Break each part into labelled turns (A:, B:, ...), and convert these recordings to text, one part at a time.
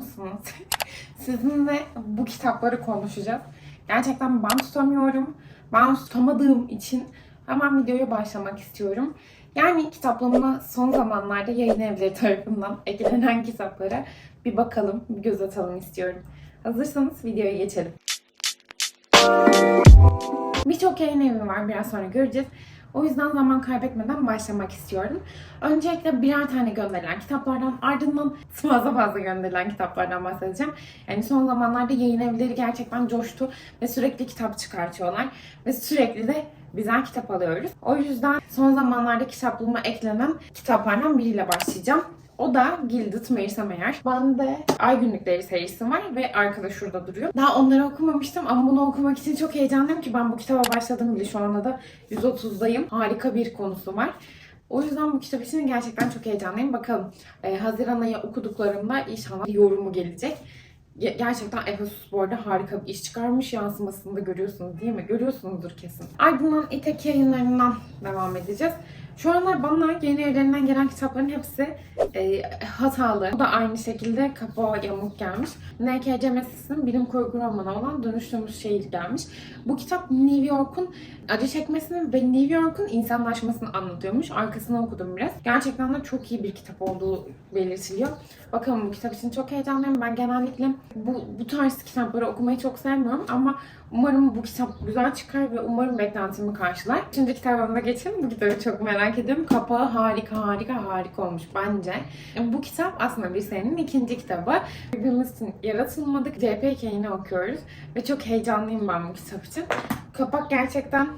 A: mısınız? Sizinle bu kitapları konuşacağız. Gerçekten ben tutamıyorum. Ben tutamadığım için hemen videoya başlamak istiyorum. Yani kitaplamına son zamanlarda yayın evleri tarafından eklenen kitaplara bir bakalım, bir göz atalım istiyorum. Hazırsanız videoya geçelim. Birçok yayın evi var biraz sonra göreceğiz. O yüzden zaman kaybetmeden başlamak istiyorum. Öncelikle birer tane gönderilen kitaplardan ardından fazla fazla gönderilen kitaplardan bahsedeceğim. Yani son zamanlarda yayın evleri gerçekten coştu ve sürekli kitap çıkartıyorlar. Ve sürekli de güzel kitap alıyoruz. O yüzden son zamanlarda kitaplığıma eklenen kitaplardan biriyle başlayacağım. O da Gilded Marisa Meyer. Bende Ay Günlükleri serisi var ve arkada şurada duruyor. Daha onları okumamıştım ama bunu okumak için çok heyecanlıyım ki ben bu kitaba başladım bile. Şu anda da 130'dayım. Harika bir konusu var. O yüzden bu kitap için gerçekten çok heyecanlıyım. Bakalım e, Haziran ayı okuduklarımda inşallah yorumu gelecek. Ge- Gerçekten Efesus bu harika bir iş çıkarmış. Yansımasını da görüyorsunuz değil mi? Görüyorsunuzdur kesin. Ardından İtek yayınlarından devam edeceğiz. Şu anlar bana yeni evlerinden gelen kitapların hepsi e, hatalı. Bu da aynı şekilde kapağı yamuk gelmiş. N.K.C. Mesis'in bilim kurgu romanı olan Dönüştüğümüz Şehir gelmiş. Bu kitap New York'un acı çekmesini ve New York'un insanlaşmasını anlatıyormuş. Arkasını okudum biraz. Gerçekten de çok iyi bir kitap olduğu belirtiliyor. Bakalım bu kitap için çok heyecanlıyım. Ben genellikle bu, bu tarz kitapları okumayı çok sevmiyorum ama umarım bu kitap güzel çıkar ve umarım beklentimi karşılar. Şimdi kitabıma geçelim. Bu kitabı çok merak ediyorum. Kapağı harika harika harika olmuş bence. Bu kitap aslında bir serinin ikinci kitabı. Birbirimiz yaratılmadık. C.P. Hikayeni okuyoruz ve çok heyecanlıyım ben bu kitap için. Kapak gerçekten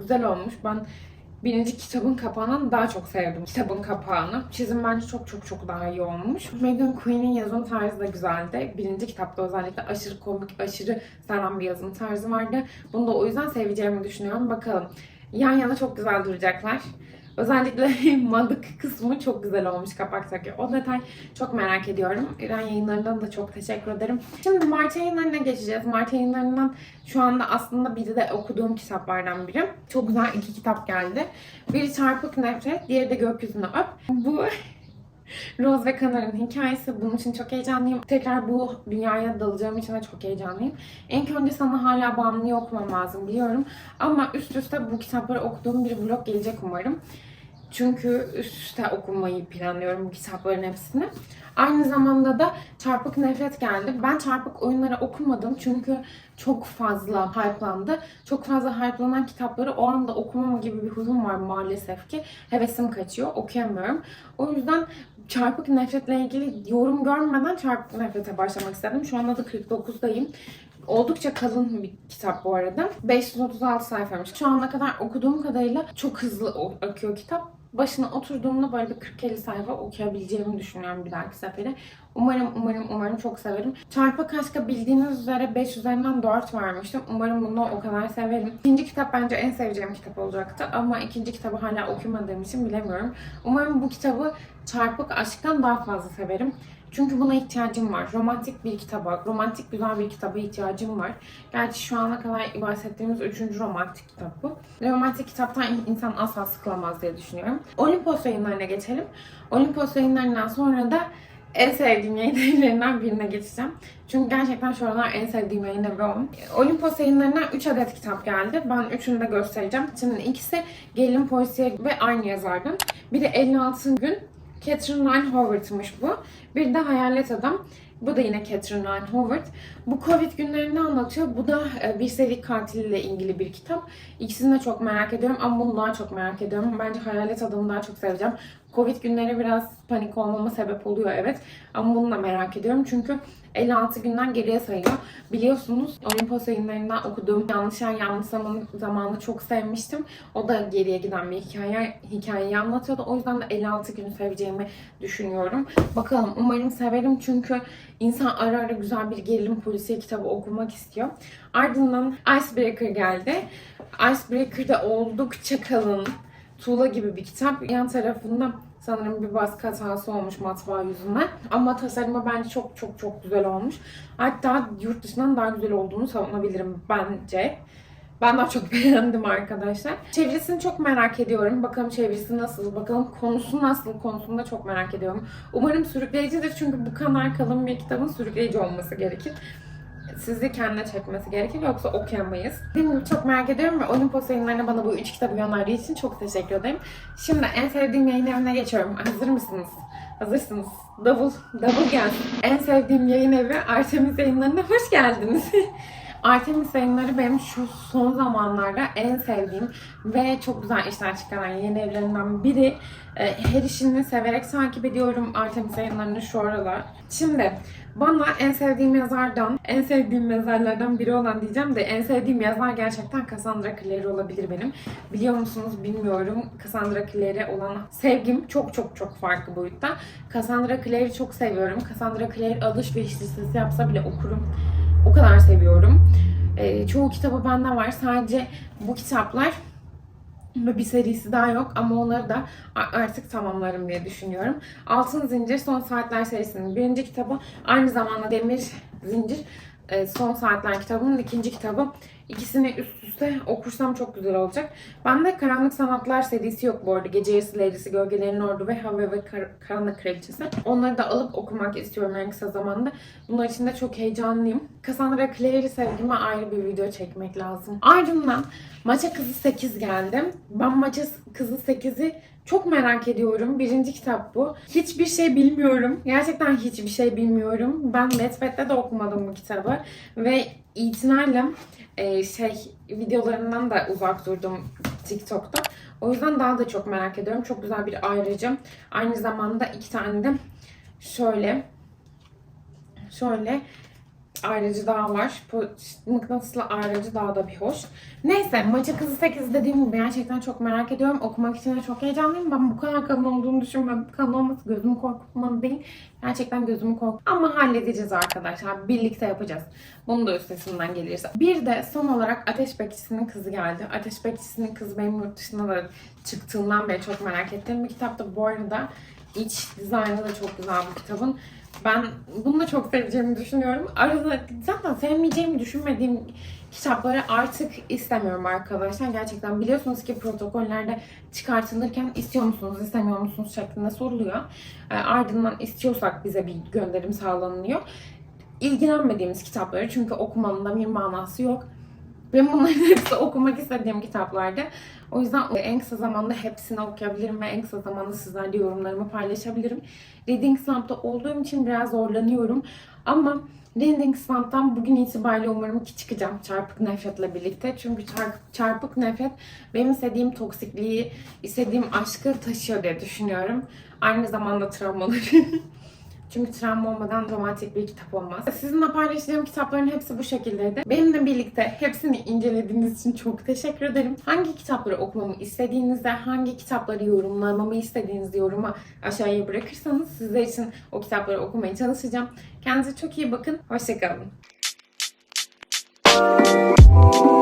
A: güzel olmuş. Ben birinci kitabın kapağından daha çok sevdim kitabın kapağını. Çizim bence çok çok çok daha iyi olmuş. Megan Queen'in yazım tarzı da güzeldi. Birinci kitapta özellikle aşırı komik, aşırı saran bir yazım tarzı vardı. Bunu da o yüzden seveceğimi düşünüyorum. Bakalım. Yan yana çok güzel duracaklar. Özellikle madık kısmı çok güzel olmuş kapaktaki. O detay çok merak ediyorum. İran yayınlarından da çok teşekkür ederim. Şimdi Mart yayınlarına geçeceğiz. Mart yayınlarından şu anda aslında biri de okuduğum kitaplardan biri. Çok güzel iki kitap geldi. Biri Çarpık Nefret, diğeri de Gökyüzünü Öp. Bu Rose ve Kanar'ın hikayesi. Bunun için çok heyecanlıyım. Tekrar bu dünyaya dalacağım için de çok heyecanlıyım. En önce sana hala bağımlıyı okumam lazım biliyorum. Ama üst üste bu kitapları okuduğum bir vlog gelecek umarım. Çünkü üst üste okumayı planlıyorum kitapların hepsini. Aynı zamanda da Çarpık Nefret geldi. Ben Çarpık oyunları okumadım çünkü çok fazla hype'landı. Çok fazla hype'lanan kitapları o anda okumama gibi bir huyum var maalesef ki. Hevesim kaçıyor, okuyamıyorum. O yüzden Çarpık Nefret'le ilgili yorum görmeden Çarpık Nefret'e başlamak istedim. Şu anda da 49'dayım. Oldukça kalın bir kitap bu arada. 536 sayfaymış. Şu ana kadar okuduğum kadarıyla çok hızlı akıyor kitap. Başına oturduğumda böyle bir 40-50 sayfa okuyabileceğimi düşünüyorum bir dahaki sefere. Umarım, umarım, umarım çok severim. Çarpık Aşk'a bildiğiniz üzere 5 üzerinden 4 vermiştim. Umarım bunu o kadar severim. İkinci kitap bence en seveceğim kitap olacaktı. Ama ikinci kitabı hala okumadığım için bilemiyorum. Umarım bu kitabı Çarpık Aşk'tan daha fazla severim. Çünkü buna ihtiyacım var. Romantik bir kitaba, romantik güzel bir kitaba ihtiyacım var. Gerçi şu ana kadar bahsettiğimiz üçüncü romantik kitap bu. Romantik kitaptan insan asla sıkılamaz diye düşünüyorum. Olimpos yayınlarına geçelim. Olimpos yayınlarından sonra da en sevdiğim yayın birine geçeceğim. Çünkü gerçekten şu aralar en sevdiğim yayın evi o. Olimpos yayınlarından 3 adet kitap geldi. Ben üçünü de göstereceğim. Şimdi ikisi Gelin Polisiye ve aynı yazardan. Biri 56 gün Catherine Ryan Howard'mış bu. Bir de Hayalet Adam. Bu da yine Catherine Ryan Howard. Bu Covid günlerini anlatıyor. Bu da e, bir seri katiliyle ilgili bir kitap. İkisini de çok merak ediyorum ama bunu daha çok merak ediyorum. Bence Hayalet Adam'ı daha çok seveceğim. Covid günleri biraz panik olmama sebep oluyor evet. Ama bunu da merak ediyorum. Çünkü 56 günden geriye sayıyor. Biliyorsunuz Olimpos yayınlarından okuduğum Yanlış Yer Yanlış Zaman zamanı çok sevmiştim. O da geriye giden bir hikaye hikayeyi anlatıyordu. O yüzden de 56 günü seveceğimi düşünüyorum. Bakalım umarım severim çünkü insan ara ara güzel bir gerilim polisiye kitabı okumak istiyor. Ardından Icebreaker geldi. Icebreaker de oldukça kalın. Tuğla gibi bir kitap. Yan tarafında sanırım bir baskı hatası olmuş matbaa yüzünden. Ama tasarımı bence çok çok çok güzel olmuş. Hatta yurt dışından daha güzel olduğunu savunabilirim bence. Ben daha çok beğendim arkadaşlar. Çevirisini çok merak ediyorum. Bakalım çevirisi nasıl, bakalım konusu nasıl konusunu da çok merak ediyorum. Umarım sürükleyicidir çünkü bu kadar kalın bir kitabın sürükleyici olması gerekir. Sizi kendine çekmesi gerekir yoksa okuyamayız. Dediğim çok merak ediyorum ve Olimpos yayınlarına bana bu üç kitabı gönderdiği için çok teşekkür ederim. Şimdi en sevdiğim yayın evine geçiyorum. Hazır mısınız? Hazırsınız. Double, double gelsin. En sevdiğim yayın evi Artemis yayınlarına hoş geldiniz. Artemis yayınları benim şu son zamanlarda en sevdiğim ve çok güzel işler çıkaran yayın evlerinden biri. E, Her işini severek takip ediyorum Artemis yayınlarını şu aralar. Şimdi bana en sevdiğim yazardan, en sevdiğim yazarlardan biri olan diyeceğim de en sevdiğim yazar gerçekten Cassandra Clare olabilir benim. Biliyor musunuz bilmiyorum. Cassandra Clare'e olan sevgim çok çok çok farklı boyutta. Cassandra Clare'i çok seviyorum. Cassandra Clare alışveriş listesi yapsa bile okurum. O kadar seviyorum. Ee, çoğu kitabı bende var. Sadece bu kitaplar bir serisi daha yok ama onları da artık tamamlarım diye düşünüyorum. Altın Zincir Son Saatler serisinin birinci kitabı. Aynı zamanda Demir Zincir e, Son Saatler kitabının ikinci kitabı. İkisini üst üste okursam çok güzel olacak. Bende Karanlık Sanatlar serisi yok bu arada. Gece Yarısı Leylisi, Gölgelerin Ordu ve Hava ve Kar- Karanlık Kraliçesi. Onları da alıp okumak istiyorum en kısa zamanda. Bunlar için de çok heyecanlıyım. Cassandra Clare'i sevgime ayrı bir video çekmek lazım. Ardından Maça Kızı 8 geldi. Ben Maça Kızı 8'i çok merak ediyorum. Birinci kitap bu. Hiçbir şey bilmiyorum. Gerçekten hiçbir şey bilmiyorum. Ben Wattpad'de de okumadım bu kitabı. Ve itinayla e, şey videolarından da uzak durdum TikTok'ta. O yüzden daha da çok merak ediyorum. Çok güzel bir ayrıcı. Aynı zamanda iki tane de şöyle şöyle ayrıcı daha var. Bu mıknatıslı ayrıcı daha da bir hoş. Neyse Maça Kızı 8 dediğim gibi gerçekten çok merak ediyorum. Okumak için de çok heyecanlıyım. Ben bu kadar kalın olduğunu düşünmedim. Kalın olması gözümü korkutmadı değil. Gerçekten gözümü korkut. Ama halledeceğiz arkadaşlar. Birlikte yapacağız. Bunu da üstesinden gelirse. Bir de son olarak Ateş Bekçisi'nin kızı geldi. Ateş Bekçisi'nin kızı benim yurt dışına da çıktığından beri çok merak ettiğim bir kitaptı. Bu arada iç dizaynı da çok güzel bu kitabın. Ben bunu da çok seveceğimi düşünüyorum. Arada zaten sevmeyeceğimi düşünmediğim kitapları artık istemiyorum arkadaşlar. Gerçekten biliyorsunuz ki protokollerde çıkartılırken istiyor musunuz, istemiyor musunuz şeklinde soruluyor. E, ardından istiyorsak bize bir gönderim sağlanıyor. İlgilenmediğimiz kitapları çünkü okumanın da bir manası yok. Benim bunların hepsi okumak istediğim kitaplardı. O yüzden en kısa zamanda hepsini okuyabilirim ve en kısa zamanda sizlerle yorumlarımı paylaşabilirim. Reading Slump'ta olduğum için biraz zorlanıyorum. Ama Reading Slump'tan bugün itibariyle umarım ki çıkacağım Çarpık Nefret'le birlikte. Çünkü çarp- Çarpık Nefret benim istediğim toksikliği, istediğim aşkı taşıyor diye düşünüyorum. Aynı zamanda travmaları. Çünkü travma olmadan romantik bir kitap olmaz. Sizinle paylaşacağım kitapların hepsi bu şekildeydi. Benimle birlikte hepsini incelediğiniz için çok teşekkür ederim. Hangi kitapları okumamı istediğinizde, hangi kitapları yorumlamamı istediğiniz yoruma aşağıya bırakırsanız sizler için o kitapları okumaya çalışacağım. Kendinize çok iyi bakın. Hoşçakalın.